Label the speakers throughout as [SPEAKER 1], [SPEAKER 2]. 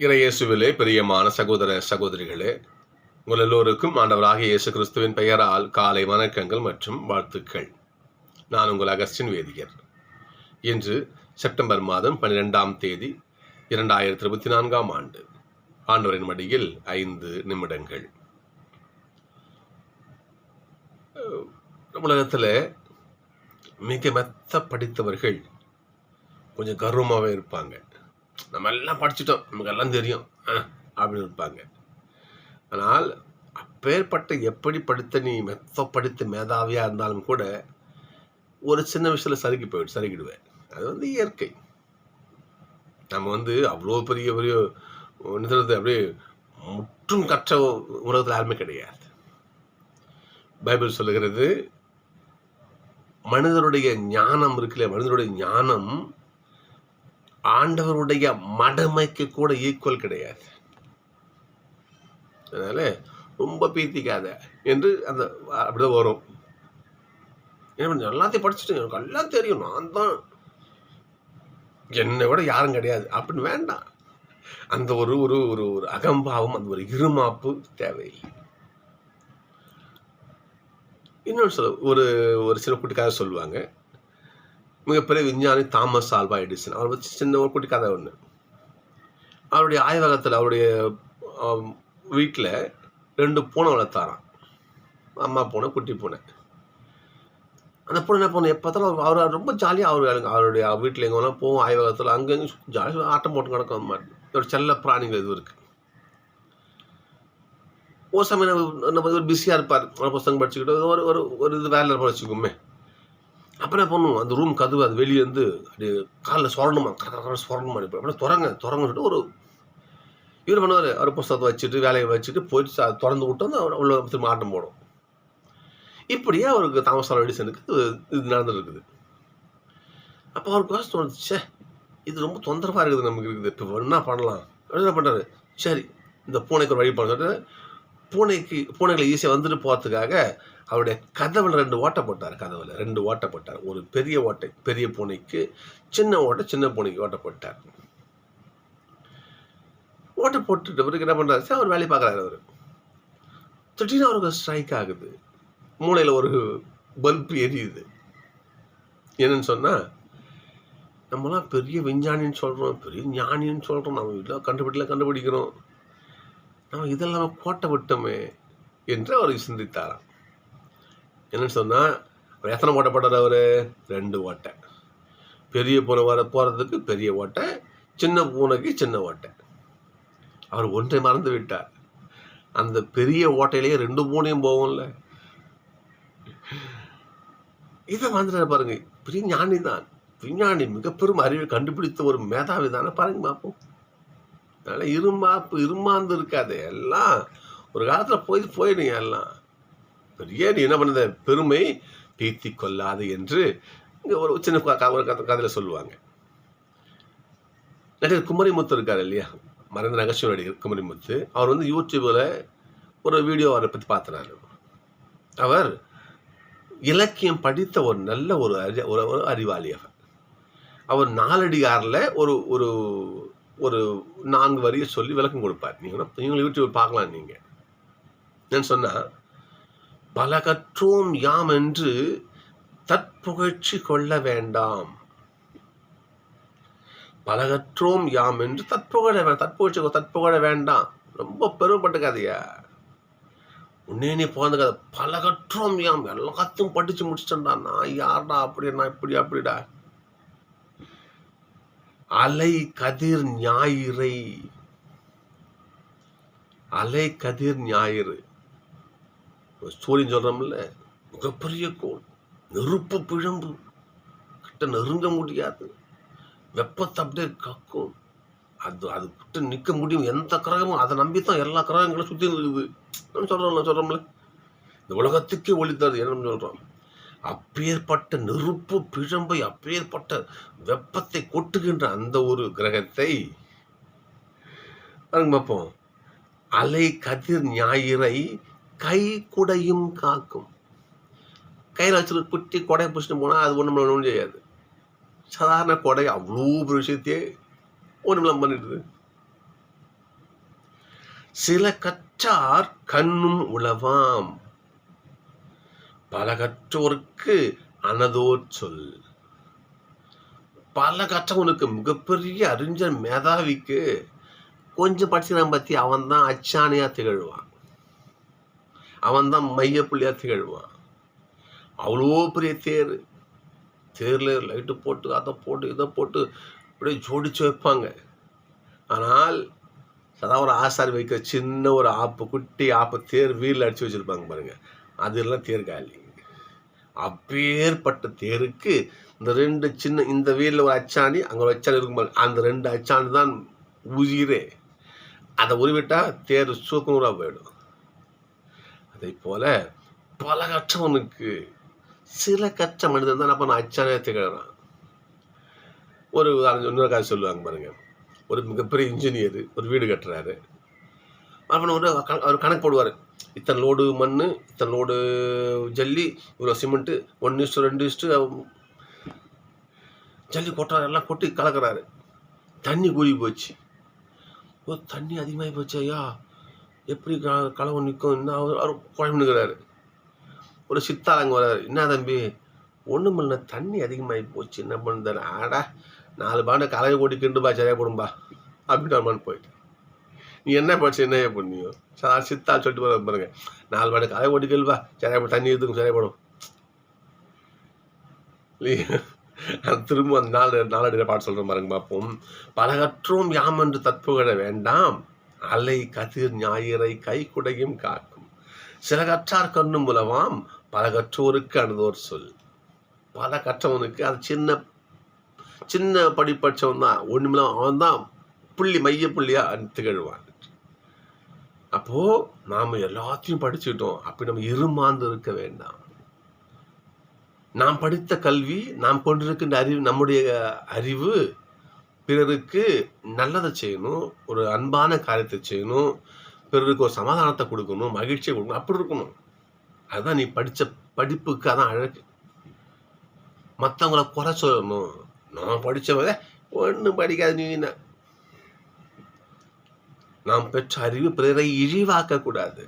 [SPEAKER 1] இறையேசுவிலே பிரியமான சகோதர சகோதரிகளே உங்கள் எல்லோருக்கும் ஆண்டவராக இயேசு கிறிஸ்துவின் பெயரால் காலை வணக்கங்கள் மற்றும் வாழ்த்துக்கள். நான் உங்கள் அகஸ்டின் வேதியர். இன்று செப்டம்பர் மாதம் பன்னிரெண்டாம் தேதி இரண்டாயிரத்தி இருபத்தி நான்காம் ஆண்டு ஆண்டவரின் மடியில் ஐந்து நிமிடங்கள். உலகத்தில் மிக மெத்த படித்தவர்கள் கொஞ்சம் கர்வமாகவே இருப்பாங்க. நம்ம எல்லாம் படிச்சுட்டோம். நமக்கு எல்லாம் தெரியும் அப்படின்னு இருப்பாங்க. ஆனால் அப்பேற்பட்ட எப்படி படித்த நீ மெத்த படித்த மேதாவியாக இருந்தாலும் கூட ஒரு சின்ன விஷயத்தில் சறுக்கி போயிடு சறுக்கிடுவேன். அது வந்து இயற்கை. நம்ம வந்து அவ்வளோ பெரிய பெரிய என்ன அப்படியே முற்றும் கற்ற உலகத்தில் யாருமே கிடையாது. பைபிள் சொல்லுகிறது மனிதருடைய ஞானம் இருக்குல்ல மனிதருடைய ஞானம் ஆண்டவருடைய மடமைக்கு கூட ஈக்குவல் கிடையாது. அதனால ரொம்ப பீத்திக்காத என்று அந்த அப்படிதான் வரும். என்ன எல்லாத்தையும் படிச்சுட்டு எனக்கு எல்லாம் தெரியும். நான் தான். என்னை விட யாரும் கிடையாது. அப்படின்னு வேண்டாம். அந்த ஒரு ஒரு ஒரு ஒரு அகம்பாவம் அந்த ஒரு இருமாப்பு தேவையில்லை. இன்னொரு சொல்ல ஒரு ஒரு சில கூட்டுக்காக சொல்லுவாங்க. மிகப்பெரிய விஞ்ஞானி தாமஸ் ஆல்வா எடிசன். அவர் வச்சு சின்ன ஒரு குட்டி கதை ஒன்று அவருடைய ஆய்வகத்தில் அவருடைய வீட்டில் ரெண்டு பூனை வளர்த்தாராம். அம்மா பூனை குட்டி பூனை. அந்த பூனை என்ன பண்ண எப்போ பார்த்தாலும் அவர் அவர் ரொம்ப ஜாலியாக அவர் அவருடைய வீட்டில் எங்கே வேணால் போவோம் ஆய்வகத்தில் அங்கங்கே ஜாலியாக ஆட்டம் போட்டு நடக்க அந்த மாதிரி. ஒரு செல்ல பிராணிகள் இது இருக்குது ஒரு சமயம் நம்ம- நம்ம ஒரு பிஸியாக இருப்பார். ஒரு புத்தகம் படிச்சுக்கிட்டு ஒரு ஒரு ஒரு இது வேலை வச்சுக்கோமே. அப்புறம் என்ன பண்ணுவோம்? அந்த ரூம் கதவு அது வெளியே வந்து அப்படியே காலில் சொரணுமா? கரெக்டாக சொரணுமா? அப்படியே திறங்க திறங்க சொல்லிட்டு ஒரு இவர் பண்ணுவார். அவர் புஸ்தகத்தை வச்சுட்டு வேலையை வச்சுட்டு போயிட்டு திறந்து விட்டு வந்து அவர் உள்ள திரும்ப ஆட்டம் போடும். இப்படியே அவருக்கு தாமஸ் எடிசனுக்கு இது நடந்துருக்குது அப்போ அவருக்கு யோசனை தோணுச்சு சே இது ரொம்ப தொந்தரவாக இருக்குது நமக்கு இருக்குது. இப்போ என்ன பண்ணலாம்? என்ன பண்ணுறாரு சரி இந்த பூனைக்கு ஒரு வழி பண்ண பூனைக்கு பூனைகளை ஈஸியாக வந்துட்டு போகிறதுக்காக அவருடைய கதவில் ரெண்டு ஓட்டை போட்டார் கதவில். ரெண்டு ஓட்டை போட்டார். ஒரு பெரிய ஓட்டை பெரிய பூனைக்கு சின்ன ஓட்டை சின்ன பூனைக்கு ஓட்டை போட்டார். ஓட்டை போட்டுட்டு பிறகு என்ன பண்ணுறாரு அவர் வேலையை பார்க்குறாரு அவர். திடீர்னு அவருக்கு ஸ்ட்ரைக் ஆகுது. மூளையில் ஒரு பல்ப் எரியுது. என்னன்னு சொன்னால் நம்மலாம் பெரிய விஞ்ஞானின்னு சொல்கிறோம் பெரிய ஞானின்னு சொல்கிறோம் நம்ம இதெல்லாம் கண்டுபிடிக்கல கண்டுபிடிக்கிறோம். நம்ம இதெல்லாம் கோட்டை விட்டோமே என்று அவர் சிந்தித்தாராம். என்னன்னு சொன்னால் அவர் எத்தனை ஓட்டை போட்டார் அவர்? ரெண்டு ஓட்டை. பெரிய பூனை வர போகிறதுக்கு பெரிய ஓட்டை சின்ன பூனைக்கு சின்ன ஓட்டை. அவர் ஒன்றை மறந்து விட்டார். அந்த பெரிய ஓட்டையிலேயே ரெண்டு பூனையும் போகும்ல. இதை வந்துட்டார் பாருங்க. பெரிய ஞானி தான். விஞ்ஞானி மிகப்பெரும் அறிவை கண்டுபிடித்த ஒரு மேதாவி தானே பாருங்க பார்ப்போம் அதனால் இருமாப்பு இருமாந்து இருக்காது. எல்லாம் ஒரு காலத்தில் போய் போயிடுங்க எல்லாம். பெரிய நீ என்ன பண்ணத பெருமை பீத்தி கொள்ளாது என்று இங்கே ஒரு சின்ன கதை கதையில் சொல்லுவாங்க. நடிகர் குமரிமுத்து இருக்கார் இல்லையா? மறைந்த நகைச்சுவை நடிகர் குமரிமுத்து. அவர் வந்து யூடியூப்பில் ஒரு வீடியோ அவரை பற்றி பார்த்தினாரு. அவர் இலக்கியம் படித்த ஒரு நல்ல ஒரு அறி ஒரு ஒரு அறிவாளி அவர். அவர் நாலடிகாரில் ஒரு ஒரு ஒரு நான்கு வரியை சொல்லி விளக்கம் கொடுப்பார். நீங்கள் இவங்களை யூடியூப் பார்க்கலாம் நீங்கள் என்னன்னு சொன்னால் பல கற்றோம் யாம் என்று தற்புகழ்ச்சி கொள்ள வேண்டாம். பலகற்றோம் யாம் என்று தற்புகழ தற்புகழ்ச்சி தற்புகழ வேண்டாம். ரொம்ப பெருமைப்பட்டுக்காதையா உன்னே நீ போன கதை. யாம் எல்லாத்தையும் படிச்சு முடிச்சிட்டேன்டா. நான் யார்டா நான் இப்படி அப்படிடா. அலை கதிர் ஞாயிறை. அலை கதிர் ஞாயிறு. சூரியன் சொல்கிறோம்ல மிகப்பெரிய கோள் நெருப்பு பிழம்பு. கிட்ட நெருங்க முடியாது. வெப்பத்தை அப்படியே கக்கும். அது அது கிட்ட நிற்க முடியும். எந்த கிரகமும் அதை நம்பி தான் எல்லா கிரகங்களும் சுற்றி இருக்குது நம்ம நான் சொல்கிறோம்ல இந்த உலகத்துக்கே ஒளித்தாது என்ன சொல்கிறோம் அப்பேற்பட்ட நெருப்பு பிழம்பை அப்பேற்பட்ட வெப்பத்தை கொட்டுகின்ற அந்த ஒரு கிரகத்தை பாருங்க பார்ப்போம். அலை கதிர் ஞாயிறை கை குடையும் காக்கும். கையில் வச்சுட்டு குட்டி கொடையை பிடிச்சிட்டு போனால் அது ஒன்றும் ஒன்றும் செய்யாது. சாதாரண கொடை அவ்வளோ பெரிய விஷயத்தையே ஒன்றும் பண்ணிடுது. சில கற்றார் கண்ணும் உளவாம். பல கற்றோருக்கு அனதோர் சொல். பல கற்றவனுக்கு மிகப்பெரிய அறிஞர் மேதாவிக்கு கொஞ்சம் படிச்சுக்கிறான் பத்தி அவன் தான் அச்சாணியா திகழ்வான். அவன் தான் மையப்புள்ளியா திகழ்வான். அவ்வளோ பெரிய தேர். தேரில் லைட்டு போட்டு அதை போட்டு இதை போட்டு அப்படியே ஜோடிச்சு வைப்பாங்க. ஆனால் சதா ஒரு ஆசாரி வைக்க சின்ன ஒரு ஆப்பு குட்டி ஆப்பு தேர் வீலில் அடித்து வச்சிருப்பாங்க பாருங்கள் அதெல்லாம் தேர் காலி. அப்பேற்பட்ட தேருக்கு இந்த ரெண்டு சின்ன இந்த வீலில் ஒரு அச்சாணி அங்கே ஒரு அச்சாணி இருக்கும் பாருங்க. அந்த ரெண்டு அச்சாணி தான் உயிரே அதை உருவிட்டால் தேர் சூக்கமுறாக போயிடும். அதை போல பல கற்றவனுக்கு சில கற்ற மனிதன் தான் அப்போ நான் அச்சானே திகழறான். ஒரு உதாரணம் இன்னொரு கதை சொல்லுவாங்க பாருங்க. ஒரு மிகப்பெரிய இன்ஜினியர் ஒரு வீடு கட்டுறாரு. அப்புறம் ஒரு அவர் கணக்கு போடுவார். இத்தனை லோடு மண் இத்தனை லோடு ஜல்லி இவ்வளோ சிமெண்ட்டு ஒன்று இஸ்டு ரெண்டு இஸ்டு ஜல்லி கொட்டுறாரு எல்லாம் கொட்டி கலக்கிறாரு. தண்ணி கூறி போச்சு. ஓ தண்ணி அதிகமாகி போச்சு ஐயா. எப்படி க களவு நிற்கும் என்ன அவர் குழம்புனுக்கிறாரு. ஒரு சித்தாள் அங்கே வர்றாரு என்ன தம்பி ஒன்றும் இல்லை தண்ணி அதிகமாகி போச்சு. என்ன பண்ணுறது ஆடா நாலு பாண்டை கலவை போட்டு கிண்டுபா சரியா போடும்பா. அப்படின்னு அம்மான்னு போயிட்டேன் நீ என்ன படிச்சு என்ன பண்ணியோ சார் சித்தா சொல்லிட்டு போகிற பாருங்க. நாலு பாண்டை கலவை கொட்டி கேள்வா சரியா போடும் தண்ணி எதுக்கும் சரியா போடும். இல்லையா திரும்ப அந்த நாலு நாலடியில் பாட்டு சொல்கிற பாருங்க பார்ப்போம் பலகற்றும் யாம் என்று தற்புகழ வேண்டாம். அலை கதிர் ஞாயிறை கைக்குடையும் காக்கும். சில கற்றார் கண்ணும் உலவாம் பல கற்றோருக்கு அணுதோர் சொல். பல கற்றவனுக்கு அது சின்ன சின்ன படிப்படிச்சவன் தான். ஒண்ணுமில்ல அவன் தான் புள்ளி மைய புள்ளியாக திகழ்வான். அப்போது நாம் எல்லாத்தையும் படிச்சுட்டோம் அப்படி நம்ம இருமாந்து இருக்க வேண்டாம். நாம் படித்த கல்வி நாம் கொண்டிருக்கின்ற அறிவு நம்முடைய அறிவு பிறருக்கு நல்லதை செய்யணும் ஒரு அன்பான காரியத்தை செய்யணும் பிறருக்கு ஒரு சமாதானத்தை கொடுக்கணும் மகிழ்ச்சியை கொடுக்கணும் அப்படி இருக்கணும். அதுதான் நீ படித்த படிப்புக்கு அதான் அழகு. மற்றவங்கள குறை சொல்லணும். நான் படித்தவங்க ஒன்றும் படிக்காது நீ என்ன? நாம் பெற்ற அறிவு பிறரை இழிவாக்கக்கூடாது.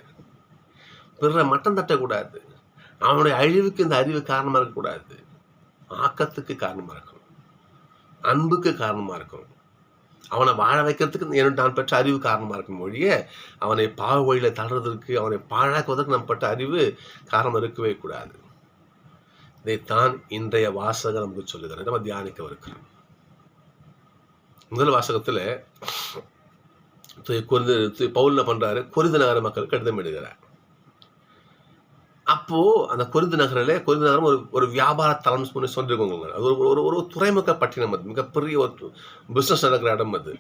[SPEAKER 1] பிறரை மட்டம் தட்டக்கூடாது. அவனுடைய அழிவுக்கு இந்த அறிவு காரணமாக இருக்கக்கூடாது. ஆக்கத்துக்கு காரணமாக இருக்கணும். அன்புக்கு காரணமாக இருக்கணும். அவனை வாழ வைக்கிறதுக்கு என்னோட நான் பெற்ற அறிவு காரணமாக இருக்கும் மொழிய அவனை பாவ வழியில் தள்ளுறதற்கு அவனை பாழாக்குவதற்கு நாம் பெற்ற அறிவு காரணம் இருக்கவே கூடாது. இதைத்தான் இன்றைய வாசகம் நமக்கு சொல்லுகிறது நம்ம தியானிக்கவிருக்கிறோம் முதல் வாசகத்தில் குறிந்து கொரிந்து து- பவுல் என்ன பண்ணுறாரு கொரிந்து நகர மக்கள் கடிதம் எடுகிறார் அப்போ அந்த கொரிந்து நகரில் கொரிந்து நகரம் ஒரு ஒரு வியாபார தளம் சொல்லியிருக்கோங்க சொல்லிருக்கோங்க அது ஒரு ஒரு ஒரு துறைமுக பட்டினம் அது மிகப்பெரிய ஒரு பிஸ்னஸ் நடக்கிற இடம் அது.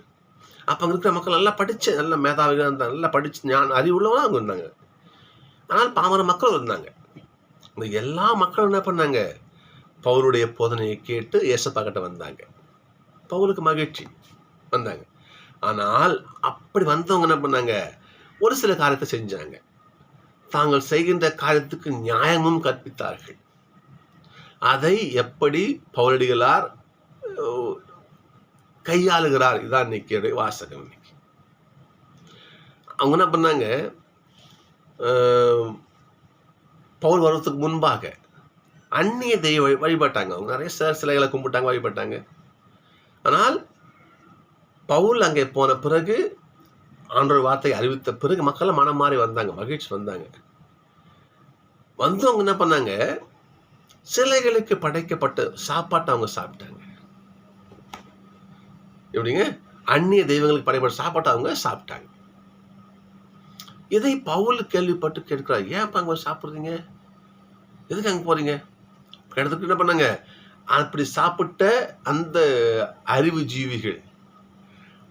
[SPEAKER 1] அப்போ அங்கே இருக்கிற மக்கள் நல்லா படித்து நல்ல மேதாவிகள் இருந்தாங்க நல்லா படித்து ஞான அறிவுள்ளவங்க அங்கே இருந்தாங்க. ஆனால் பாமர மக்கள் இருந்தாங்க. இந்த எல்லா மக்களும் என்ன பண்ணாங்க? பவுலுடைய போதனையை கேட்டு ஏசப்பா கிட்ட வந்தாங்க. பவுலுக்கு மகிழ்ச்சி வந்தாங்க. ஆனால் அப்படி வந்தவங்க என்ன பண்ணாங்க? ஒரு சில காரியத்தை செஞ்சாங்க. தாங்கள் செய்கின்ற காரியத்துக்கு நியாயமும் கற்பித்தார்கள். அதை எப்படி பவுலடிகளார் கையாளுகிறார்? இதான் இன்னைக்கு வாசகம் இன்னைக்கு. அவங்க என்ன பண்ணாங்க? பவுல் வருவதற்கு முன்பாக அந்நிய தெய்வ வழிபட்டாங்க. அவங்க நிறைய சில சிலைகளை கும்பிட்டாங்க வழிபட்டாங்க. ஆனால் பவுல் அங்கே போன பிறகு ஆண்டவர் வார்த்தையை அறிவித்த பிறகு மக்கள்லாம் மனம் மாறி வந்தாங்க மகிழ்ச்சி வந்தாங்க. வந்தவங்க என்ன பண்ணாங்க? சிலைகளுக்கு படைக்கப்பட்ட சாப்பாட்டை அவங்க சாப்பிட்டாங்க. எப்படிங்க? அந்நிய தெய்வங்களுக்கு படைப்பட்ட சாப்பாட்டை அவங்க சாப்பிட்டாங்க. இதை பவுல் கேள்விப்பட்டு கேட்கிறார் ஏன் அப்ப அங்க சாப்பிடுறீங்க? எதுக்கு அங்க போறீங்க? இடத்துக்கு என்ன பண்ணாங்க? அப்படி சாப்பிட்ட அந்த அறிவு ஜீவிகள்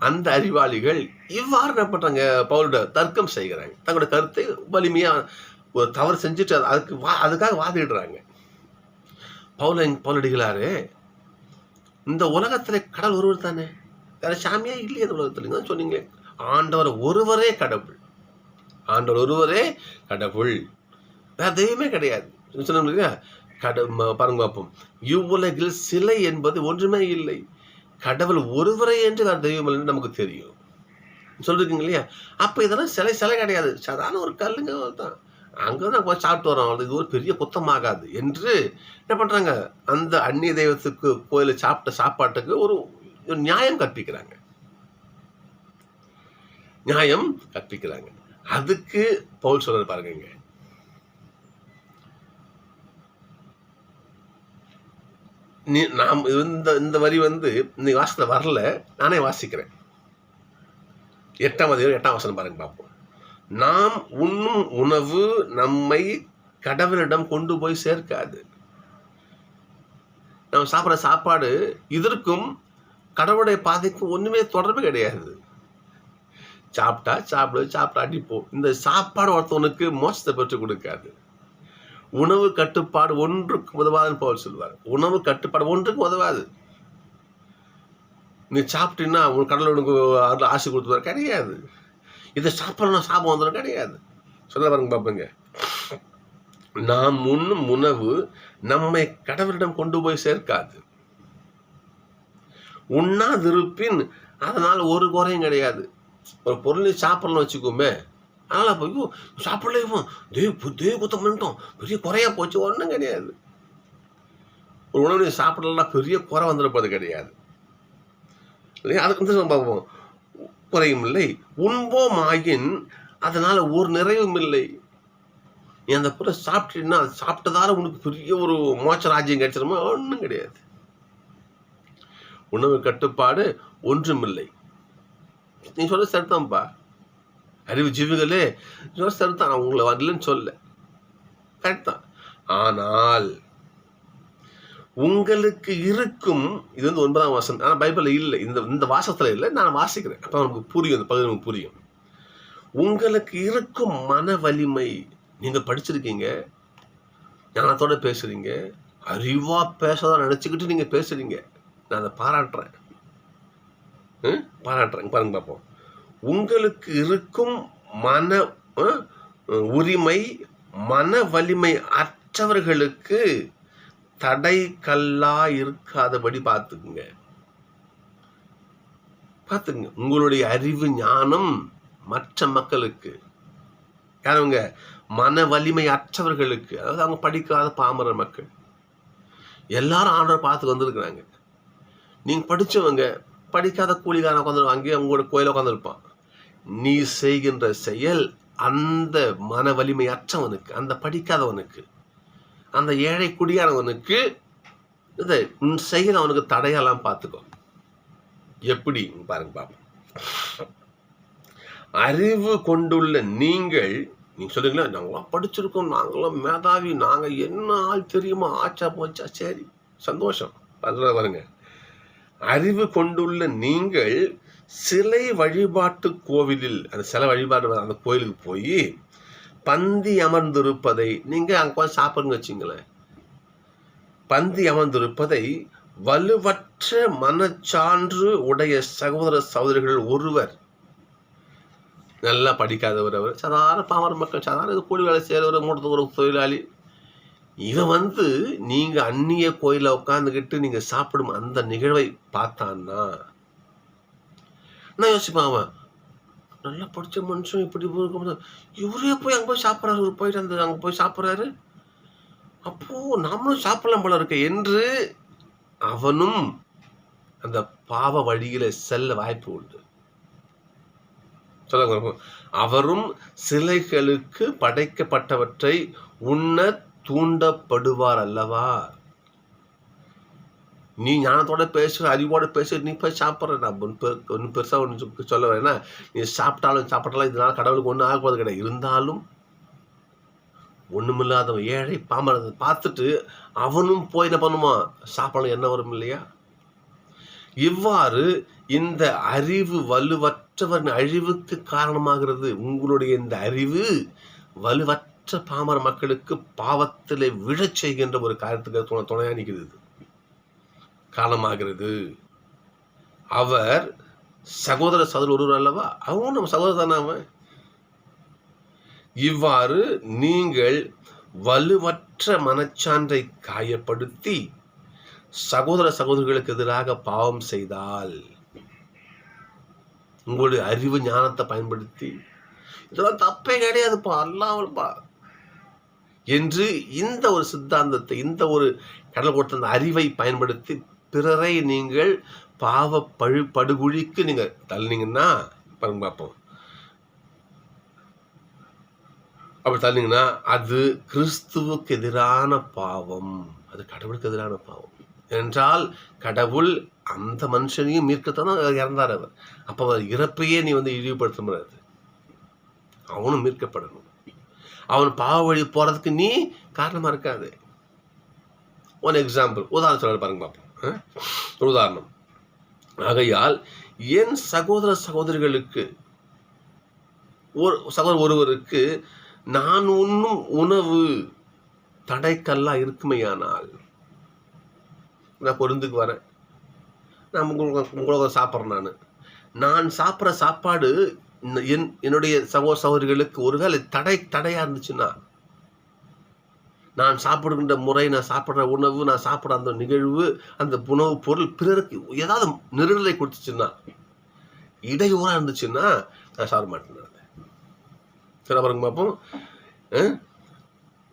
[SPEAKER 1] அந்த அறிவாளிகள் இவ்வாறு என்ன பண்ணுறாங்க பவுலோட தர்க்கம் செய்கிறாங்க. தங்களோட கருத்தை வலிமையாக ஒரு தவறு செஞ்சுட்டு அதுக்கு வா அதுக்காக வாதிடுறாங்க. பவுல பவுலடிகளாரு இந்த உலகத்தில் கடல் ஒருவர் தானே? வேறு சாமியே இல்லையே இந்த உலகத்தில். தான் சொன்னீங்களே. ஆண்டவர் ஒருவரே கடவுள். ஆண்டவர் ஒருவரே கடவுள். வேற தெய்வமே கிடையாது. சொன்னோம் இல்லையா கட பாருங்க பார்ப்போம். இவ்வுலகில் சிலை என்பது ஒன்றுமே இல்லை. கடவுள் ஒருவரை என்று வேறு தெய்வம் இல்லைன்னு நமக்கு தெரியும். சொல்லிருக்கீங்க இல்லையா அப்போ இதெல்லாம் சிலை சிலை கிடையாது. சாதாரண ஒரு கல்லுங்க தான் அங்கே தான் போய் சாப்பிட்டு வரோம். அவ்வளவு இது ஒரு பெரிய குத்தமாகாது என்று என்ன பண்ணுறாங்க அந்த அந்நிய தெய்வத்துக்கு கோயிலில் சாப்பிட்ட சாப்பாட்டுக்கு ஒரு ஒரு நியாயம் கற்பிக்கிறாங்க. நியாயம் கற்பிக்கிறாங்க. அதுக்கு பவுல் சொல்றது பாருங்க நீ நாம் இந்த இந்த வரி வந்து இன்னைக்கு வாசத்துல வரல நானே வாசிக்கிறேன். எட்டாம் அதிகாரம் எட்டாம் வசனம் பாருங்க பார்ப்போம் நாம் உண்ணும் உணவு நம்மை கடவுளிடம் கொண்டு போய் சேர்க்காது. நம்ம சாப்பிட்ற சாப்பாடு இதற்கும் கடவுளுடைய பாதைக்கும் ஒண்ணுமே தொடர்பு கிடையாது. சாப்பிட்டா சாப்பிடு சாப்பிட்டா அடிப்போம் இந்த சாப்பாடு ஒருத்தவனுக்கு மோசத்தை பெற்றுக் கொடுக்காது. உணவு கட்டுப்பாடு ஒன்றுக்கு உதவாதுன்னு போல் சொல்லுவார். உணவு கட்டுப்பாடு ஒன்றுக்கு உதவாது. நீ சாப்பிட்டீங்கன்னா உன் கடவுள் உனக்கு அதில் ஆசை கொடுத்துவார் கிடையாது. இதை சாப்பிடணும் சாபம் வந்துடும். கிடையாது. சொல்ல பாருங்க பார்ப்பேங்க நாம் உண்ணும் உணவு நம்மை கடவுளிடம் கொண்டு போய் சேர்க்காது. உண்ணாதிருப்பின் அதனால் ஒரு குறையும் கிடையாது. ஒரு பொருளை சாப்பிட்றோம்னு சாப்பிடணும்னு வச்சுக்கோமே அதனால் போய் ஐயோ இவன். தேவ தேவ குத்தம் பண்ணிட்டோம் பெரிய குறையா போச்சு ஒன்றும் கிடையாது. ஒரு உணவு நீ சாப்பிடலாம் பெரிய குறை வந்துடப்போது கிடையாது. இல்லையா? அதுக்கு வந்து பார்ப்போம். குறையும் இல்லை. உண்போம் ஆகின் அதனால் ஒரு நிறைவும் இல்லை. நீ அந்த பொருளை சாப்பிட்டீங்கன்னா அது சாப்பிட்டதால உனக்கு பெரிய ஒரு மோட்ச ராஜ்யம் கிடைச்சிருமா? ஒன்றும் கிடையாது. உணவு கட்டுப்பாடு ஒன்றுமில்லை. நீ சொல்ல சரிதான்ப்பா அறிவு ஜீவிகளே நீ தான். நான் உங்களை வரலன்னு சொல்ல கரெக்ட் தான். ஆனால் உங்களுக்கு இருக்கும் இது வந்து ஒன்பதாம் வாசம் ஆனால் பைபிளில் இல்லை. இந்த இந்த வாசத்தில் இல்லை. நான் வாசிக்கிறேன். அப்போ நமக்கு புரியும். இந்த பகுதி நமக்கு புரியும். உங்களுக்கு இருக்கும் மன வலிமை நீங்கள் படிச்சிருக்கீங்க. ஞானத்தோட பேசுறீங்க. அறிவாக பேசதான் நினச்சிக்கிட்டு நீங்கள் பேசுறீங்க. நான் அதை பாராட்டுறேன். ம்? பாராட்டுறேன். பாருங்க பார்ப்போம் உங்களுக்கு இருக்கும் மன உரிமை மன வலிமை அற்றவர்களுக்கு தடை கல்லா இருக்காதபடி பார்த்துக்குங்க. பார்த்துக்குங்க. உங்களுடைய அறிவு ஞானம் மற்ற மக்களுக்கு யாருங்க? மன வலிமை அற்றவர்களுக்கு அதாவது அவங்க படிக்காத பாமர மக்கள். எல்லாரும் ஆர்டர் பார்த்து வந்திருக்கிறாங்க. நீங்கள் படிச்சவங்க படிக்காத கூலிக்காரன் உட்காந்து அங்கேயே அவங்களோட கோயில உட்காந்துருப்பான் நீ செய்கின்ற செயல் அந்த மன வலிமையற்றவனுக்கு அந்த படிக்காதவனுக்கு அந்த ஏழை குடியானவனுக்கு இதை உன் செயல் அவனுக்கு தடையெல்லாம் பார்த்துக்கோ. எப்படி? பாருங்க பாப்போம். அறிவு கொண்டுள்ள நீங்கள் நீங்க சொல்லுங்களா நாங்களாம் படிச்சிருக்கோம் நாங்களாம் மேதாவி நாங்க என்ன ஆள் தெரியுமா ஆச்சா போச்சா? சரி சந்தோஷம். அதுல பாருங்க. அறிவு கொண்டுள்ள நீங்கள் சிலை வழிபாட்டு கோவிலில் அந்த சிலை வழிபாடு அந்த கோயிலுக்கு போய் பந்தி அமர்ந்திருப்பதை நீங்கள் அங்கே போய் சாப்பிடுங்க வச்சுங்களேன். பந்தி அமர்ந்திருப்பதை வலுவற்ற மனச்சான்று உடைய சகோதர சகோதரிகள் ஒருவர் நல்லா படிக்காதவர் அவர் சாதாரண பாமர மக்கள் சாதாரண கூலி வேலை செய்கிறவர் மூட்டத்துக்கு ஒரு தொழிலாளி இவன் வந்து நீங்கள் அந்நிய கோயில உட்காந்துக்கிட்டு நீங்கள் சாப்பிடும் அந்த நிகழ்வை பார்த்தான்னா நான் யோசிப்பேன் அவன். நல்லா படிச்ச மனுஷன் இப்படி இருக்கும்போது இவரே போய் அங்கே போய் சாப்பிட்றாரு. இவர் போயிட்டு அந்த அங்கே போய் சாப்பிட்றாரு. அப்போ நாமளும் சாப்பிடலாம் போல இருக்க. என்று அவனும் அந்த பாவ வழியில் செல்ல வாய்ப்பு உண்டு. சொல்லுங்க அவரும் சிலைகளுக்கு படைக்கப்பட்டவற்றை உண்ண தூண்டப்படுவார் அல்லவா? நீ ஞானத்தோட பேசு அறிவோட பேச நீ போய் சாப்பிட்ற. நான் ஒன்று ஒன்றும் பெருசாக ஒன்று சொல்ல வேணா நீ சாப்பிட்டாலும் சாப்பிட்டாலும் இதனால் கடவுளுக்கு ஒன்றும் ஆகப்போது கிடையாது. இருந்தாலும் ஒன்றுமில்லாதவன் ஏழை பாமரத்தை பார்த்துட்டு அவனும் போய் என்ன பண்ணுவான் சாப்பிடலாம் என்ன வரும் இல்லையா? இவ்வாறு இந்த அறிவு வலுவற்றவரின் அழிவுக்கு காரணமாகிறது. உங்களுடைய இந்த அறிவு வலுவற்ற பாமர மக்களுக்கு பாவத்தில் விழச் செய்கின்ற ஒரு காரியத்துக்கு துணை நிற்கிறது காலமாகிறது. அவர் சகோதர சகோதரர் ஒருவர் அல்லவா? அவன் நம்ம சகோதரர் தானே அவன்? இவ்வாறு நீங்கள் வலுவற்ற மனச்சான்றை காயப்படுத்தி சகோதர சகோதரிகளுக்கு எதிராக பாவம் செய்தால் உங்களுடைய அறிவு ஞானத்தை பயன்படுத்தி இதெல்லாம் தப்பே கிடையாதுப்பா அல்லாமல்பா என்று இந்த ஒரு சித்தாந்தத்தை இந்த ஒரு கடல் கொடுத்த அந்த அறிவை பயன்படுத்தி பிறரை நீங்கள் பாவ பழு படுகுழிக்கு நீங்கள் தள்ளினீங்கன்னா பாருங்க பார்ப்போம் அப்படி தள்ளினீங்கன்னா அது கிறிஸ்துவுக்கு எதிரான பாவம். அது கடவுளுக்கு எதிரான பாவம். என்றால் கடவுள் அந்த மனுஷனையும் மீட்கத்தான் இறந்தார் அவர். அப்போ அவர் இறப்பையே நீ வந்து இழிவுபடுத்த முடியாது அவனும் மீட்கப்படணும். அவன் பாவ வழி போகிறதுக்கு நீ காரணமாக இருக்காது. ஒன் எக்ஸாம்பிள் உதாரணம் சொல்ல பாருங்க பார்ப்போம் ஒரு உதாரணம். ஆகையால் என் சகோதர சகோதரிகளுக்கு ஒரு சகோதரர் ஒருவருக்கு நான் உண்ணும் உணவு தடைக்கல்லா இருக்குமையானால் நான் பொருந்துக்கு வரேன். நான் உங்களுக்கு உங்களோட சாப்பிட்றேன் நான். நான் சாப்பிட்ற சாப்பாடு என் என்னுடைய சகோதர சகோதரிகளுக்கு ஒருவேளை தடை தடையாக இருந்துச்சுன்னா நான் சாப்பிடுகின்ற முறை நான் சாப்பிட்ற உணவு நான் சாப்பிட்ற அந்த நிகழ்வு அந்த உணவு பொருள் பிறருக்கு ஏதாவது நெருடலை கொடுத்துச்சுன்னா இடையூறாக இருந்துச்சுன்னா நான் சாப்பிட மாட்டேன் நான். சரி பாருங்க பார்ப்போம்.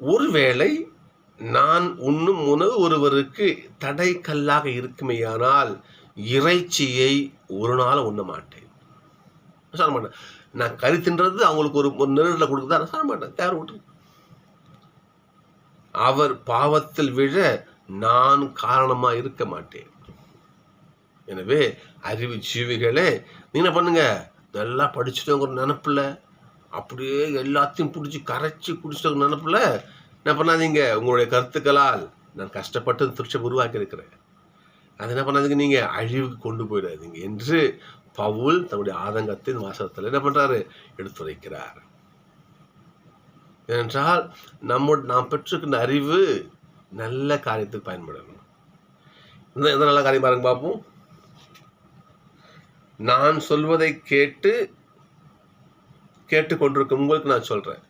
[SPEAKER 1] ஒருவேளை நான் உண்ணும் உணவு ஒருவருக்கு தடை கல்லாக இருக்குமேயானால் இறைச்சியை ஒரு நாள் உண்ண மாட்டேன். சொல்ல மாட்டேன். நான் கறி தின்றது அவங்களுக்கு ஒரு ஒரு நெருடலை கொடுக்குதா நான் சொல்ல மாட்டேன். தேவை விட்டு அவர் பாவத்தில் விழ நான் காரணமாக இருக்க மாட்டேன். எனவே அறிவு ஜீவிகளே நீ என்ன பண்ணுங்க? நல்லா படிச்சுட்டோங்கிற நினப்பில் அப்படியே எல்லாத்தையும் பிடிச்சி கரைச்சி குடிச்சிட்டோங்கிற நினப்பில் என்ன பண்ணாதீங்க? உங்களுடைய கருத்துக்களால் நான் கஷ்டப்பட்டு திருச்சம் உருவாக்கியிருக்கிறேன். அது என்ன பண்ணாதீங்க நீங்கள் அழிவுக்கு கொண்டு போயிடாதீங்க என்று பவுல் தன்னுடைய ஆதங்கத்தின் வாசகத்தில் என்ன பண்ணுறாரு எடுத்துரைக்கிறார். ஏனென்றால் நம்ம நாம் பெற்றிருக்கின்ற அறிவு நல்ல காரியத்துக்கு பயன்படணும். இந்த எந்த நல்ல காரியம் பாருங்க பார்ப்போம் நான் சொல்வதை கேட்டு கேட்டுக்கொண்டிருக்கும் உங்களுக்கு நான் சொல்கிறேன்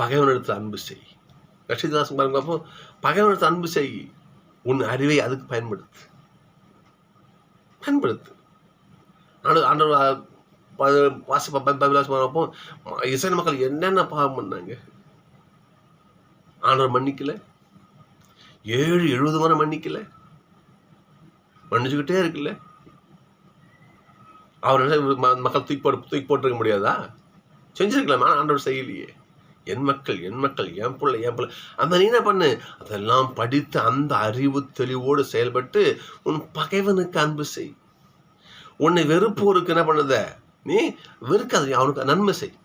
[SPEAKER 1] பகைவனிடத்தில் அன்பு செய். லட்சுமிதாசன் பாருங்க பார்ப்போம் பகைவனிடத்தில் அன்பு செய். உன் அறிவை அதுக்கு பயன்படுத்து. பயன்படுத்து. ஆண்டு ஆண்டவர் வாசி பைபிளாஸ் பார்ப்போம் இசை மக்கள் என்னென்ன பாவம் பண்ணாங்க? ஆண்டவர் மன்னிக்கல. ஏழு எழுபது முறை மன்னிக்கல. மன்னிச்சுக்கிட்டே இருக்குல்ல அவர் ம- மக்கள் தூக்கி போட்டு தூக்கி போட்டிருக்க முடியாதா? செஞ்சிருக்கலாமா ஆண்டவர் செய்யலையே. என் மக்கள் என் மக்கள் என் பிள்ளை என் பிள்ளை. அந்த நீ என்ன பண்ணு? அதெல்லாம் படித்து அந்த அறிவு தெளிவோடு செயல்பட்டு உன் பகைவனுக்கு அன்பு செய். உன்னை வெறுப்போருக்கு என்ன பண்ணுத? நீ வெறுக்காத அவனுக்கு நன்மை செய்.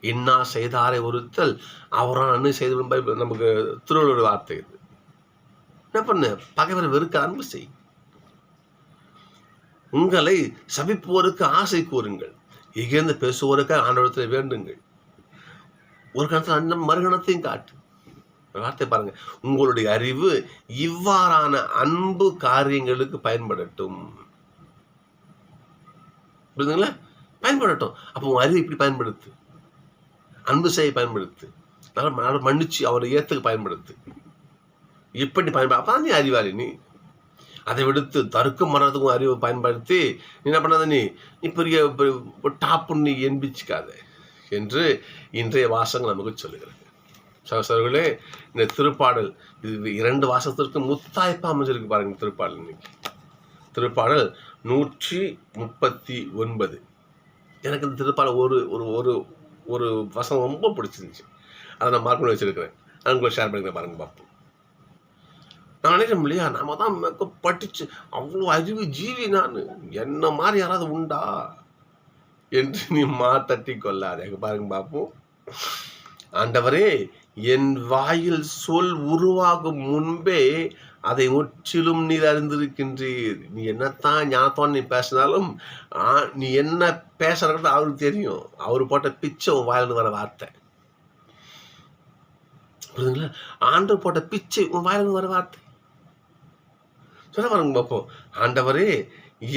[SPEAKER 1] இன்னா செய்தாரை ஒருத்தல் அவரான் அண்ணு செய்து பைபிள் நமக்கு திருவள்ளுவர் வார்த்தை இது. என்ன பண்ணு? பகைவர் வெறுக்க அன்பு செய். உங்களை சபிப்போருக்கு ஆசை கூறுங்கள். இகழ்ந்து பேசுவோருக்கு ஆண்டவரத்தில் வேண்டுங்கள். ஒரு கணத்தில் அண்ணன் மறுகணத்தையும் காட்டு. வார்த்தை பாருங்க. உங்களுடைய அறிவு இவ்வாறான அன்பு காரியங்களுக்கு பயன்படட்டும். புரியுதுங்களா பயன்படட்டும். அப்போ உன் அறிவு இப்படி பயன்படுத்து? அன்பு செய்ய பயன்படுத்து. நல்லா மன்னிச்சு அவரை ஏத்துக்கு பயன்படுத்து. இப்படி பயன்படு அப்போ நீ அறிவாளி நீ. அதை விடுத்து தருக்கம் பண்ணுறதுக்கும் அறிவை பயன்படுத்தி நீ என்ன பண்ணாத நீ? நீ பெரிய டாப்புன்னு நீ எண்பிச்சுக்காத என்று இன்றைய வாசங்கள் நமக்கு சொல்லுகிறது. சகோதரர்களே இந்த திருப்பாடல் இது இரண்டு வாசத்திற்கு முத்தாய்ப்பா அமைஞ்சிருக்கு பாருங்க திருப்பாடல் இன்னைக்கு. திருப்பாடல் நூற்றி முப்பத்தி ஒன்பது. எனக்கு இந்த திருப்பாடல் ஒரு ஒரு ஒரு ஒரு வசனம் ரொம்ப பிடிச்சிருந்துச்சு. அதை நான் மார்க் பண்ணி வச்சிருக்கிறேன். நான் உங்களை ஷேர் பண்ணிக்கிறேன் பாருங்க பார்ப்போம். நான் நினைக்கிறேன் இல்லையா நம்ம தான் மெக்க படிச்சு அவ்வளோ அறிவு ஜீவி நான். என்ன மாதிரி யாராவது உண்டா? என்று நீ மா தட்டி கொள்ளாதே. பாருங்க பார்ப்போம். ஆண்டவரே என் வாயில் சொல் உருவாகும் முன்பே அதை முற்றிலும் நீர் அறிந்திருக்கின்றீர். நீ என்னத்தான் ஞானத்தோன்னு நீ பேசினாலும் நீ என்ன பேசுறது அவருக்கு தெரியும். அவர் போட்ட பிச்சை உன் வாயிலிருந்து வர வார்த்தை. புரியுதுங்களா? ஆண்டவர் போட்ட பிச்சை உன் வாயிலிருந்து வர வார்த்தை. சொல்ல பாருங்க பார்ப்போம். ஆண்டவரே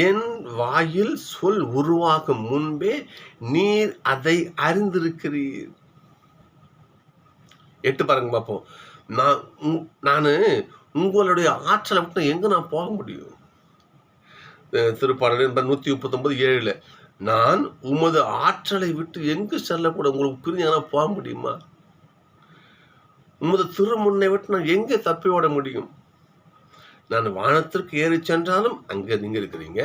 [SPEAKER 1] என் வாயில் சொல் உருவாகும் முன்பே நீர் அதை அறிந்திருக்கிறீர். எட்டு பாருங்க பார்ப்போம். நான் நான் நானு உங்களுடைய ஆற்றலை விட்டு எங்கே நான் போக முடியும்? திருப்பாடல் என்பது நூற்றி முப்பத்தொம்பது ஏழில் நான் உமது ஆற்றலை விட்டு எங்கு செல்லக்கூட உங்களுக்கு பிரிஞ்சு போக முடியுமா? உமது திருமுன்னை விட்டு நான் எங்கே தப்பி ஓட முடியும்? நான் வானத்திற்கு ஏறி சென்றாலும் அங்கே நீங்கள் இருக்கிறீங்க.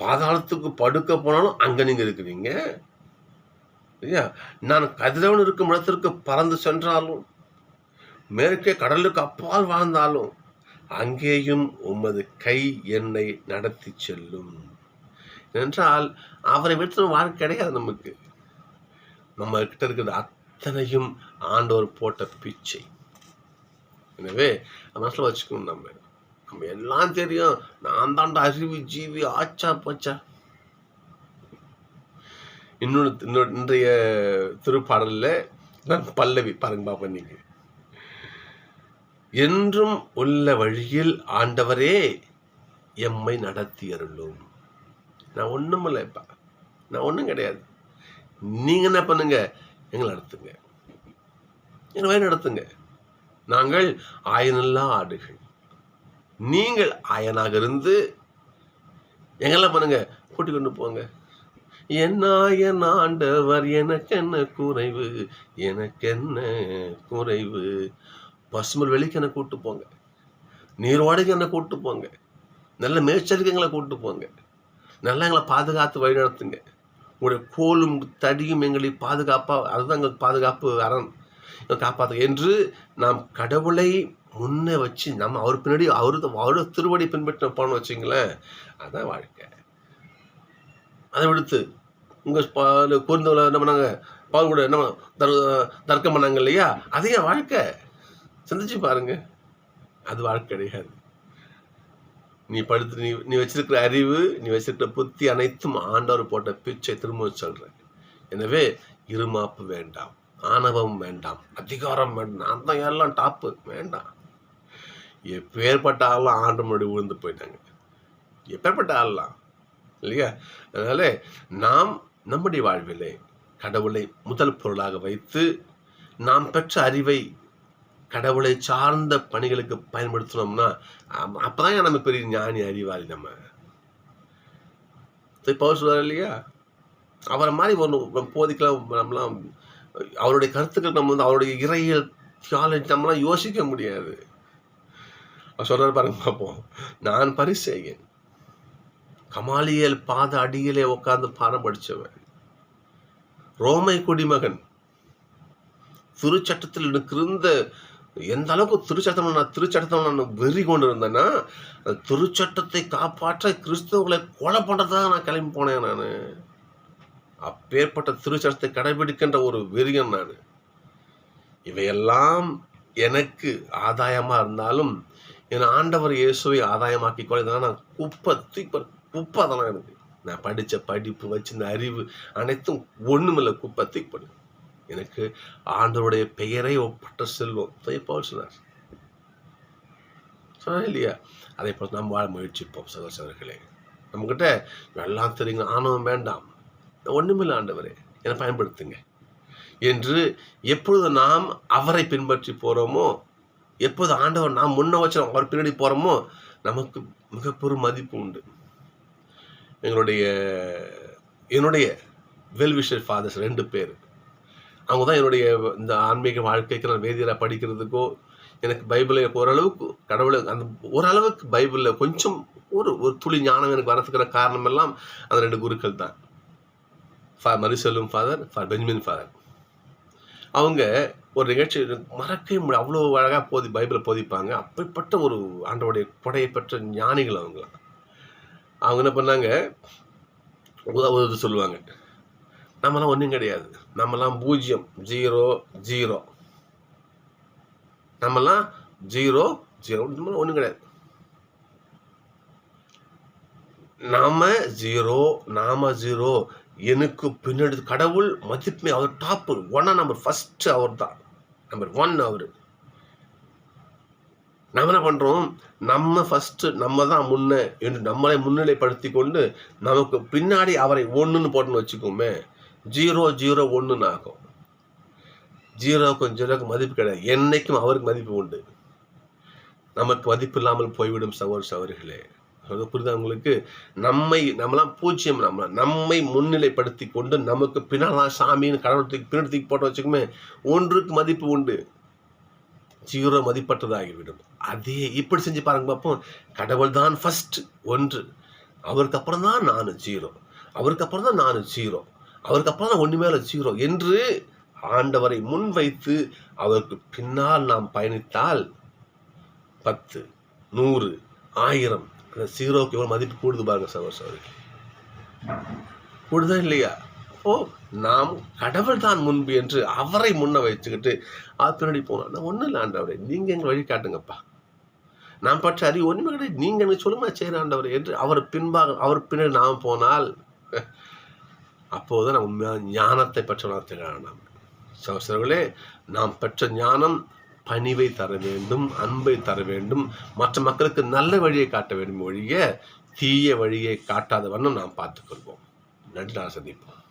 [SPEAKER 1] பாதாளத்துக்கு படுக்க போனாலும் அங்கே நீங்கள் இருக்கிறீங்க. இல்லையா? நான் கதிரவன் இருக்கும் இடத்திற்கு பறந்து சென்றாலும் மேற்கே கடலுக்கு அப்பால் வாழ்ந்தாலும் அங்கேயும் உமது கை என்னை நடத்தி செல்லும். என்றால் அவரை விட்டு வாழ்க்கை கிடையாது நமக்கு. நம்ம கிட்ட இருக்கிற அத்தனையும் ஆண்டவர் போட்ட பிச்சை. எனவே மனசில் வச்சுக்கணும் நம்ம. நம்ம எல்லாம் தெரியும் நான் தாண்டா அறிவு ஜீவி ஆச்சா போச்சா. இன்னொன்று இன்னொரு இன்றைய திருப்பாடலில் பல்லவி பாருங்க பாப்பா நீங்கள் என்றும் உள்ள வழியில் ஆண்டவரே எம்மை நடத்தி அருளும். நான் ஒன்றும் இல்லைப்பா நான் ஒன்றும் கிடையாது. நீங்கள் என்ன பண்ணுங்க? எங்களை நடத்துங்க. எங்களை வழி நடத்துங்க. நாங்கள் ஆயனெல்லாம் ஆடுகள். நீங்கள் ஆயனாக இருந்து எங்கெல்லாம் பண்ணுங்க. கூட்டி கொண்டு போங்க. என்னாயன் ஆண்டவர் எனக்கு என்ன குறைவு? எனக்கு என்ன குறைவு? பசுமல் வெளிக்கு என்ன கூப்பிட்டு போங்க. நீரோடைக்கு என்ன கூப்பிட்டு போங்க. நல்ல மேய்ச்சலுக்கு எங்களை கூப்பிட்டு போங்க. நல்லா எங்களை பாதுகாத்து வழி நடத்துங்க. உங்களுடைய கோலும் தடியும் எங்களை பாதுகாப்பாக அதுதான் எங்களுக்கு பாதுகாப்பு அரண். எங்களை காப்பாத்து. என்று நாம் கடவுளை முன்னே வச்சு நம்ம அவர் பின்னாடி அவரு அவரோட திருவடி பின்பற்றி போனோம்னு வச்சுங்களேன் அதான் வாழ்க்கை. அதை விடுத்து உங்கள் குருந்தவளை என்ன பண்ணாங்க பால் கூட என்ன தர் தர்க்கம் பண்ணாங்க இல்லையா? அதே வாழ்க்கை. சிந்திச்சு பாருங்க. அது வாழ்க்கை கிடையாது. நீ படுத்து நீ நீ வச்சிருக்கிற அறிவு நீ வச்சிருக்கிற புத்தி அனைத்தும் ஆண்டவர் போட்ட பிச்சை திரும்ப சொல்ற எனவே இருமாப்பு வேண்டாம் ஆணவம் வேண்டாம் அதிகாரம் வேண்டாம் நான் தான் எல்லாம் டாப்பு வேண்டாம். எப்பேற்பட்ட ஆள்லாம் ஆண்டு முன்னாடி விழுந்து போயிட்டாங்க. எப்பேற்பட்ட ஆள்லாம் இல்லையா? அதனால நாம் நம்முடைய வாழ்விலே கடவுளை முதல் பொருளாக வைத்து நாம் பெற்ற அறிவை கடவுளை சார்ந்த பணிகளுக்கு பயன்படுத்தினோம்னா அப்பதான் நம்ம பெரிய ஞானி அறிவாளி நம்ம. பவர் சொல்றாரு இல்லையா? அவரை மாதிரி ஒன்று போதிக்கலாம் நம்மளாம் அவருடைய கருத்துக்கள் நம்ம வந்து அவருடைய இறையியல் தியாலஜி நம்மளாம் யோசிக்க முடியாது. அவர் சொல்றாரு பாருங்க பார்ப்போம். நான் பரிசெய்யன் கமாலியல் பாத அடியிலே உட்கார்ந்து பாடம் படிச்சவன் ரோமை குடிமகன். திருச்சட்டத்தில் எனக்கு இருந்த எந்த அளவுக்கு திருச்சட்டம் நான் திருச்சட்டத்தில் நான் வெறி கொண்டு இருந்தேன்னா அந்த திருச்சட்டத்தை காப்பாற்ற கிறிஸ்தவர்களை கொலை பண்ணுறதாக நான் கிளம்பி போனேன் நான். அப்பேற்பட்ட திருச்சட்டத்தை கடைபிடிக்கின்ற ஒரு வெறியன் நான். இவையெல்லாம் எனக்கு ஆதாயமாக இருந்தாலும் என் ஆண்டவர் இயேசுவை ஆதாயமாக்கி கொள்ள நான் குப்பை தூக்கி குப்பை அதெல்லாம் எனக்கு. நான் படித்த படிப்பு வச்சிருந்த அறிவு அனைத்தும் ஒன்றுமில்லை குப்பை தூக்கி எனக்கு ஆண்டவருடைய பெயரை ஒப்பற்ற செல்வம். போல் சொன்னார். சொன்னா இல்லையா? அதே போல் நாம் வாழ முயற்சிப்போம் சகோதரர்களே. நம்மக்கிட்ட எல்லாம் தெரியுங்க ஆணவம் வேண்டாம். ஒன்றுமில்லை ஆண்டவரே. என்னை பயன்படுத்துங்க. என்று எப்பொழுது நாம் அவரை பின்பற்றி போகிறோமோ எப்போது ஆண்டவர் நாம் முன்ன வச்சு அவர் பின்னாடி போகிறோமோ நமக்கு மிகப்பெரும் மதிப்பு உண்டு. எங்களுடைய என்னுடைய வெல்விஷர் ஃபாதர்ஸ் ரெண்டு பேர். அவங்க தான் என்னுடைய இந்த ஆன்மீக வாழ்க்கைக்கு நான் வேதியராக படிக்கிறதுக்கோ எனக்கு பைபிளை ஓரளவுக்கு கடவுளை அந்த ஓரளவுக்கு பைபிளில் கொஞ்சம் ஒரு ஒரு துளி ஞானம் எனக்கு வரதுக்கிற காரணம் எல்லாம் அந்த ரெண்டு குருக்கள் தான். ஃபா மரிசெல்லும் ஃபாதர் ஃபார் பெஞ்சமின் ஃபாதர் அவங்க ஒரு நிகழ்ச்சி மறக்கவே முடியும் அவ்வளோ அழகாக போதி பைபிளை போதிப்பாங்க. அப்படிப்பட்ட ஒரு ஆண்டவுடைய கொடையை பெற்ற ஞானிகள் அவங்களாம். அவங்க என்ன பண்ணாங்க? உதவுறது சொல்லுவாங்க. நம்மலாம் ஒன்றும் கிடையாது. நம்மலாம் பூஜ்ஜியம் ஜீரோ ஜீரோ. நம்மலாம் ஜீரோ ஜீரோ. ஒன்றும் கிடையாது. நாம ஜீரோ நாம ஜீரோ. எனக்கு பின்னாடி கடவுள் மதிப்புமே அவர் டாப்பு ஒன்னா நம்பர் ஃபர்ஸ்ட் அவர் தான். நம்பர் ஒன் அவர். நம்ம என்ன பண்றோம்? நம்ம ஃபர்ஸ்ட் நம்ம தான் முன்ன. என்று நம்மளை முன்னிலைப்படுத்தி கொண்டு நமக்கு பின்னாடி அவரை ஒன்றுன்னு போட்டுன்னு வச்சுக்கோமே. ஜீரோ ஜீரோ ஒன்றுன்னு ஆகும். ஜீரோக்கும் ஜீரோக்கு மதிப்பு கிடையாது. என்னைக்கும் அவருக்கு மதிப்பு உண்டு. நமக்கு மதிப்பு இல்லாமல் போய்விடும் சகோதர சகோதரிகளே. அது புரியுதா உங்களுக்கு? நம்மை நம்மலாம் பூஜ்ஜியம் நம்ம நம்மை முன்னிலைப்படுத்தி கொண்டு நமக்கு பின்னால் சாமின்னு கடவுள் தூக்கி பின்னாடி போட்டு வச்சுக்குமே ஒன்றுக்கு மதிப்பு உண்டு. ஜீரோ மதிப்பற்றதாகிவிடும். அதே இப்படி செஞ்சு பாருங்க பார்ப்போம் கடவுள் தான் ஃபர்ஸ்ட் ஒன்று. அவருக்கு அப்புறம் தான் நான் ஜீரோ. அவருக்கு அப்புறம் தான் நான் ஜீரோ. அவருக்கு அப்புறம் தான் ஒன்று மேலே என்று ஆண்டவரை முன்வைத்து அவருக்கு பின்னால் நாம் பயணித்தால் பத்து நூறு ஆயிரம். அந்த சீரோக்கு எவ்வளோ மதிப்பு கூடுது பாருங்க சவர் சவருக்கு கூடுதா இல்லையா? ஓ நாம் கடவுள் தான் முன்பு என்று அவரை முன்ன வச்சுக்கிட்டு அது பின்னாடி போனோம் நான் ஒன்றும் இல்லை ஆண்டவரே நீங்கள் எங்களை வழி காட்டுங்கப்பா. நான் பற்ற அறிவு ஒன்றுமே கிடையாது. நீங்கள் எனக்கு சொல்லுமா சரி ஆண்டவர் என்று அவர் பின்பாக அவர் பின்னாடி நாம் போனால் அப்போது நம்ம உண்மையான ஞானத்தை பெற்றவனாக திகழ நாம் சகோசரர்களே நாம் பெற்ற ஞானம் பணிவை தர வேண்டும் அன்பை தர வேண்டும் மற்ற மக்களுக்கு நல்ல வழியை காட்ட வேண்டும் ஒழிய தீய வழியை காட்டாத வண்ணம் நாம் பார்த்துக்கொள்வோம் நன்றி நான் சந்திப்போம்.